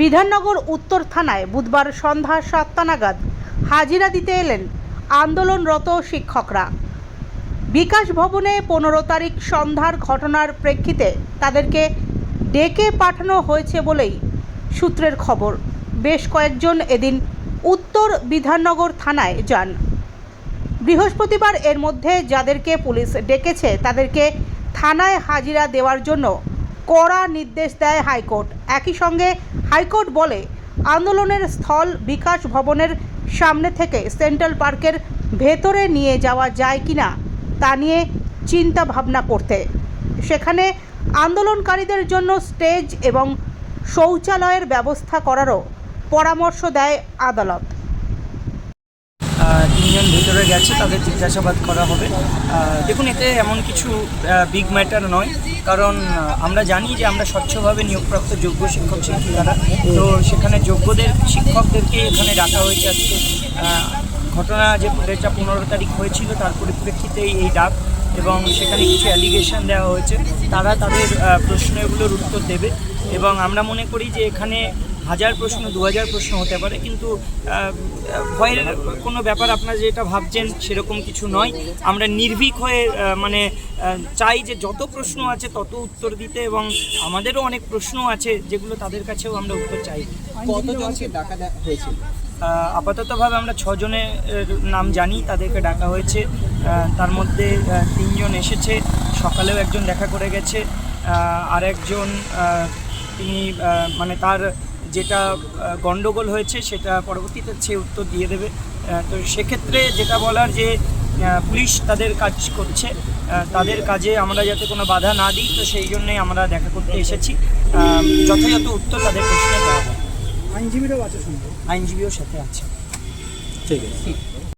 বিধাননগর উত্তর থানায় বুধবার সন্ধ্যা সাতটা নাগাদ হাজিরা দিতে এলেন আন্দোলনরত শিক্ষকরা। বিকাশ ভবনে পনেরো তারিখ সন্ধ্যার ঘটনার প্রেক্ষিতে তাদেরকে ডেকে পাঠানো হয়েছে বলেই সূত্রের খবর। বেশ কয়েকজন এদিন উত্তর বিধাননগর থানায় যান। বৃহস্পতিবার এর মধ্যে যাদেরকে পুলিশ ডেকেছে তাদেরকে থানায় হাজিরা দেওয়ার জন্য কড়া নির্দেশ দেয় হাইকোর্ট। একই সঙ্গে হাইকোর্ট বলে, আন্দোলনের স্থল বিকাশ ভবনের সামনে থেকে সেন্ট্রাল পার্কের ভেতরে নিয়ে যাওয়া যায় কি না, তা নিয়ে চিন্তা ভাবনা করতে। সেখানে আন্দোলনকারীদের জন্য স্টেজ এবং শৌচালয়ের ব্যবস্থা করারও পরামর্শ দেয় আদালত। তিনজন ভিতরে গেছে, তাদের জিজ্ঞাসাবাদ করা হবে। দেখুন, এতে এমন কিছু বিগ ম্যাটার নয়, কারণ আমরা জানি যে আমরা স্বচ্ছভাবে নিয়োগপ্রাপ্ত যোগ্য শিক্ষক শিক্ষিকারা। তো সেখানে যোগ্যদের, শিক্ষকদেরকে এখানে ডাকা হয়েছে আজকে। ঘটনা যে যেটা পনেরো তারিখ হয়েছিল, তার পরিপ্রেক্ষিতেই এই ডাক এবং সেখানে কিছু অ্যালিগেশন দেওয়া হয়েছে। তারা তাদের প্রশ্নগুলোর উত্তর দেবে এবং আমরা মনে করি যে এখানে হাজার প্রশ্ন দু হাজার প্রশ্ন হতে পারে কিন্তু ভয়ের কোনো ব্যাপার আপনারা যেটা ভাবছেন সেরকম কিছু নয়। আমরা নির্ভীক হয়ে মানে চাই যে যত প্রশ্ন আছে তত উত্তর দিতে এবং আমাদেরও অনেক প্রশ্ন আছে যেগুলো তাদের কাছেও আমরা উত্তর চাই। কতজনকে ডাকা হয়েছিল আপাততভাবে আমরা ছজনের নাম জানি তাদেরকে ডাকা হয়েছে। তার মধ্যে তিনজন এসেছে সকালেও একজন দেখা করে গেছে। আর একজন তিনি মানে তার যেটা গন্ডগোল গণ্ডগোল হয়েছে সেটা পরবর্তীতে সে উত্তর দিয়ে দেবে। তো সেক্ষেত্রে যেটা বলার যে পুলিশ তাদের কাজ করছে তাদের কাজে আমরা যাতে কোনো বাধা না দিই তো সেই জন্যই আমরা দেখা করতে এসেছি। যথাযথ উত্তর তাদের প্রশ্নে দেওয়া হবে। আইনজীবীরাও আছে শুনতে। আইনজীবীও সাথে আছে। ঠিক আছে।